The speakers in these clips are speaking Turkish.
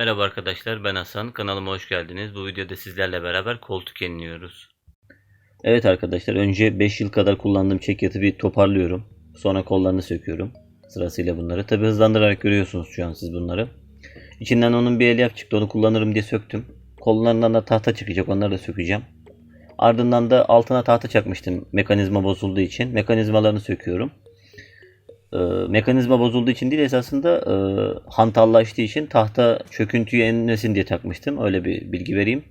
Merhaba arkadaşlar ben Hasan kanalıma hoş geldiniz. Bu videoda sizlerle beraber koltuk yeniliyoruz. Evet arkadaşlar önce 5 yıl kadar kullandığım çekyatı bir toparlıyorum. Sonra kollarını söküyorum. Sırasıyla bunları. Tabi hızlandırarak görüyorsunuz şu an siz bunları. İçinden onun bir elyaf çıktı onu kullanırım diye söktüm. Kollarından da tahta çıkacak onları da sökeceğim. Ardından da altına tahta çakmıştım mekanizma bozulduğu için. Mekanizmalarını söküyorum e, mekanizma bozulduğu için değil esasında e, hantallaştığı için tahta çöküntüyü enlesin diye takmıştım. Öyle bir bilgi vereyim.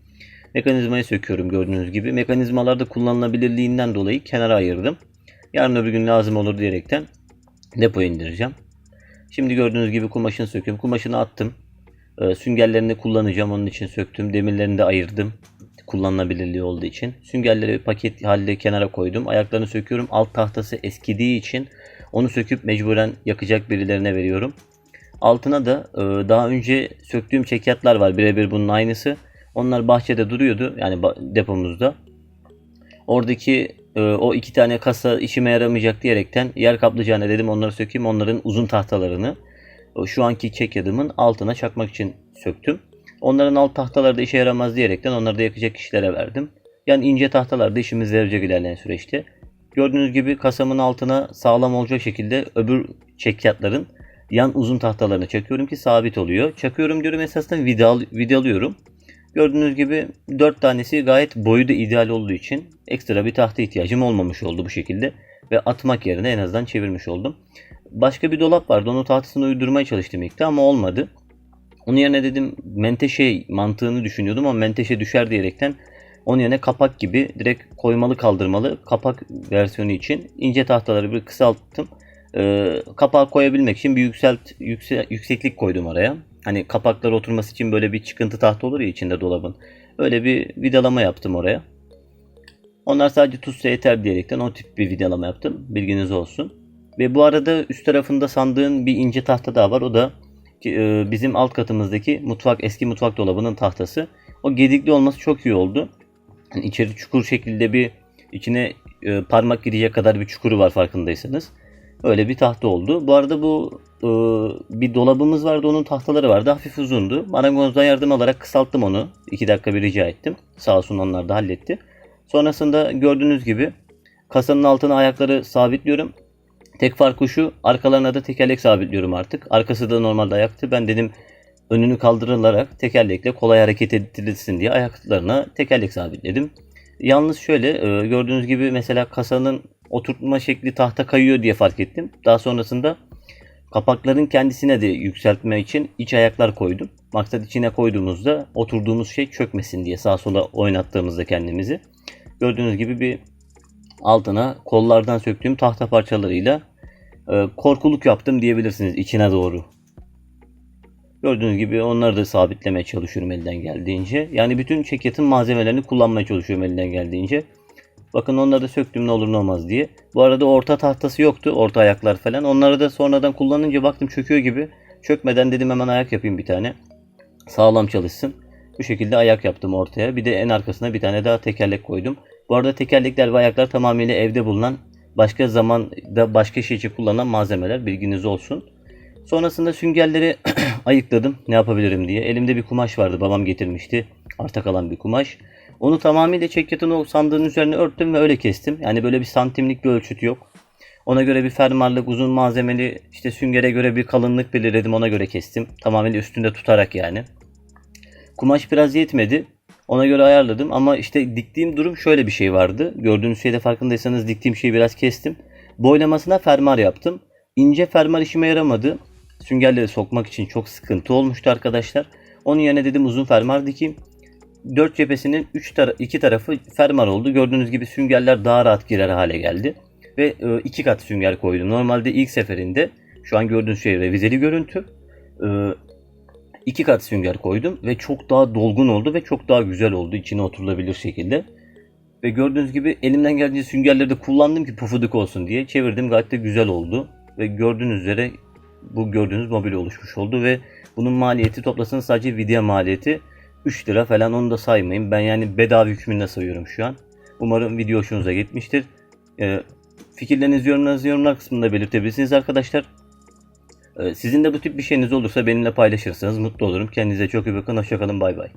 Mekanizmayı söküyorum gördüğünüz gibi. Mekanizmalarda kullanılabilirliğinden dolayı kenara ayırdım. Yarın öbür gün lazım olur diyerekten depoya indireceğim. Şimdi gördüğünüz gibi kumaşını söküyorum. Kumaşını attım. E, süngerlerini kullanacağım. Onun için söktüm. Demirlerini de ayırdım. Kullanılabilirliği olduğu için. Süngerleri paket halde kenara koydum. Ayaklarını söküyorum. Alt tahtası eskidiği için onu söküp mecburen yakacak birilerine veriyorum. Altına da e, daha önce söktüğüm çekyatlar var birebir bunun aynısı. Onlar bahçede duruyordu yani depomuzda. Oradaki e, o iki tane kasa işime yaramayacak diyerekten yer kaplayacağına dedim onları sökeyim. Onların uzun tahtalarını şu anki çekyadımın altına çakmak için söktüm. Onların alt tahtaları da işe yaramaz diyerekten onları da yakacak kişilere verdim. Yani ince tahtalar da işimiz verecek ilerleyen süreçte. Gördüğünüz gibi kasamın altına sağlam olacak şekilde öbür çekyatların yan uzun tahtalarını çakıyorum ki sabit oluyor. Çakıyorum diyorum esasında vidal, vidalıyorum. Gördüğünüz gibi 4 tanesi gayet boyu da ideal olduğu için ekstra bir tahta ihtiyacım olmamış oldu bu şekilde. Ve atmak yerine en azından çevirmiş oldum. Başka bir dolap vardı. Onu tahtasını uydurmaya çalıştım ilk de ama olmadı. Onun yerine dedim menteşe mantığını düşünüyordum ama menteşe düşer diyerekten onun yerine kapak gibi direkt koymalı kaldırmalı kapak versiyonu için ince tahtaları bir kısalttım. Ee, kapağı koyabilmek için bir yükselt, yükse, yükseklik koydum oraya. Hani kapaklar oturması için böyle bir çıkıntı tahta olur ya içinde dolabın. Öyle bir vidalama yaptım oraya. Onlar sadece tutsa yeter diyerekten o tip bir vidalama yaptım. Bilginiz olsun. Ve bu arada üst tarafında sandığın bir ince tahta daha var. O da e, bizim alt katımızdaki mutfak eski mutfak dolabının tahtası. O gedikli olması çok iyi oldu. Yani içeri çukur şekilde bir içine e, parmak girecek kadar bir çukuru var farkındaysanız. Öyle bir tahta oldu. Bu arada bu e, bir dolabımız vardı onun tahtaları vardı hafif uzundu. Marangozdan yardım alarak kısalttım onu. 2 dakika bir rica ettim. Sağ olsun onlar da halletti. Sonrasında gördüğünüz gibi kasanın altına ayakları sabitliyorum. Tek farkı şu arkalarına da tekerlek sabitliyorum artık. Arkası da normalde ayaktı. Ben dedim önünü kaldırılarak tekerlekle kolay hareket edilsin diye ayaklarına tekerlek sabitledim. Yalnız şöyle e, gördüğünüz gibi mesela kasanın oturtma şekli tahta kayıyor diye fark ettim. Daha sonrasında kapakların kendisine de yükseltme için iç ayaklar koydum. Maksat içine koyduğumuzda oturduğumuz şey çökmesin diye sağa sola oynattığımızda kendimizi. Gördüğünüz gibi bir altına kollardan söktüğüm tahta parçalarıyla e, korkuluk yaptım diyebilirsiniz içine doğru. Gördüğünüz gibi onları da sabitlemeye çalışıyorum elden geldiğince. Yani bütün çekyetin malzemelerini kullanmaya çalışıyorum elden geldiğince. Bakın onları da söktüm ne olur ne olmaz diye. Bu arada orta tahtası yoktu. Orta ayaklar falan. Onları da sonradan kullanınca baktım çöküyor gibi. Çökmeden dedim hemen ayak yapayım bir tane. Sağlam çalışsın. Bu şekilde ayak yaptım ortaya. Bir de en arkasına bir tane daha tekerlek koydum. Bu arada tekerlekler ve ayaklar tamamıyla evde bulunan başka zamanda başka şey için kullanılan malzemeler bilginiz olsun. Sonrasında süngerleri ayıkladım ne yapabilirim diye. Elimde bir kumaş vardı babam getirmişti. Arta kalan bir kumaş. Onu tamamıyla çekyatın o sandığın üzerine örttüm ve öyle kestim. Yani böyle bir santimlik bir ölçüt yok. Ona göre bir fermarlık, uzun malzemeli, işte süngere göre bir kalınlık belirledim. Ona göre kestim. Tamamıyla üstünde tutarak yani. Kumaş biraz yetmedi. Ona göre ayarladım ama işte diktiğim durum şöyle bir şey vardı. Gördüğünüz şeyde farkındaysanız diktiğim şeyi biraz kestim. Boylamasına fermar yaptım. İnce fermar işime yaramadı süngerleri sokmak için çok sıkıntı olmuştu arkadaşlar. Onun yerine dedim uzun fermar dikeyim. Dört cephesinin üç tara iki tarafı fermar oldu. Gördüğünüz gibi süngerler daha rahat girer hale geldi. Ve e, iki kat sünger koydum. Normalde ilk seferinde şu an gördüğünüz şey revizeli görüntü. E, iki kat sünger koydum ve çok daha dolgun oldu ve çok daha güzel oldu içine oturulabilir şekilde. Ve gördüğünüz gibi elimden geldiğince süngerleri de kullandım ki pufuduk olsun diye. Çevirdim gayet de güzel oldu. Ve gördüğünüz üzere bu gördüğünüz mobil oluşmuş oldu ve bunun maliyeti toplasanız sadece video maliyeti 3 lira falan onu da saymayın. Ben yani bedava hükmünde sayıyorum şu an. Umarım video hoşunuza gitmiştir. Ee, fikirlerinizi yorumlarınızı yorumlar kısmında belirtebilirsiniz arkadaşlar. Ee, Sizin de bu tip bir şeyiniz olursa benimle paylaşırsanız mutlu olurum. Kendinize çok iyi bakın. Hoşçakalın. Bay bay.